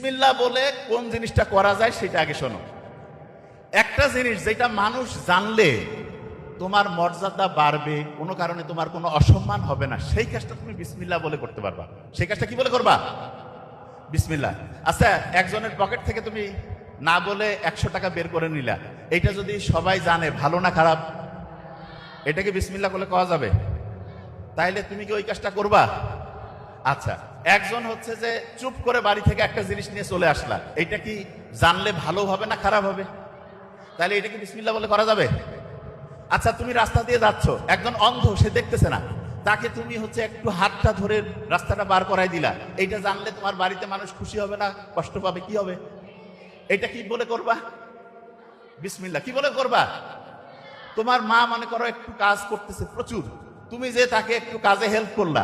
বিসমিল্লাহ বলে কোন জিনিসটা করা যায় সেটা আগে শোনো। একটা জিনিস যেটা মানুষ জানলে তোমার মর্যাদা বাড়বে, কোনো কারণে তোমার কোনো অসম্মান হবে না, সেই কাজটা তুমি বিসমিল্লাহ বলে করতে পারবা। সেই কাজটা কি বলে করবা? বিসমিল্লাহ। আচ্ছা একজনের পকেট থেকে তুমি না বলে একশো টাকা বের করে নিলা। এটা যদি সবাই জানে, ভালো না খারাপ? এটাকে বিসমিল্লাহ বলে কওয়া যাবে? তাইলে তুমি কি ওই কাজটা করবা? আচ্ছা একজন হচ্ছে যে চুপ করে বাড়ি থেকে একটা জিনিস নিয়ে চলে আসলা এটা কি জানলে ভালো হবে না খারাপ হবে? তাহলে এটা কি বিসমিল্লাহ বলে করা যাবে? আচ্ছা তুমি রাস্তা দিয়ে যাচ্ছ, একজন অন্ধ, সে দেখতেছে না। তাকে তুমি হচ্ছে একটু হাতটা ধরে রাস্তাটা বার করাই দিলা, এইটা জানলে তোমার বাড়িতে মানুষ খুশি হবে না, কষ্ট পাবে, কি হবে? এটা কি বলে করবা? বিসমিল্লাহ, কি বলে করবা? তোমার মা মনে করো একটু কাজ করতেছে, প্রচুর। তুমি যে তাকে একটু কাজে হেল্প করলা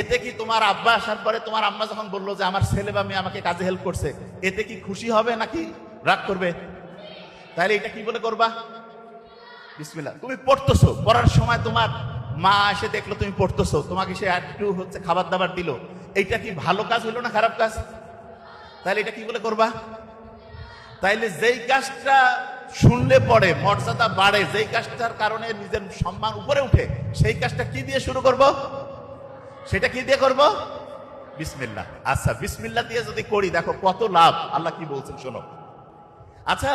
এতে কি তোমার আব্বা আসার পরে তোমার আম্মা যখন বলল যে আমার ছেলে বা মেয়ে আমাকে কাজে হেল্প করছে, এতে কি খুশি হবে নাকি রাগ করবে? তাহলে এটা কি বলে করবা? বিসমিল্লাহ। তুমি পড়তেছো, পড়ার সময় তোমার মা এসে দেখল তুমি পড়তেছো, তোমাকে সে একটু হচ্ছে খাবার দাবার দিল। এইটা কি ভালো কাজ হলো না খারাপ কাজ? তাহলে এটা কি বলে করবা? তাইলে যেই কাজটা শুনলে পরে মর্যাদা বাড়ে, যেই কাজটার কারণে নিজের সম্মান উপরে উঠে, সেই কাজটা কি দিয়ে শুরু করব? সেটা কি দিয়ে করব? বিসমিল্লা আচ্ছা বিসমিল্লা দিয়ে যদি করি, দেখো কত লাভ। আল্লাহ কি বলছেন, শোনো। আচ্ছা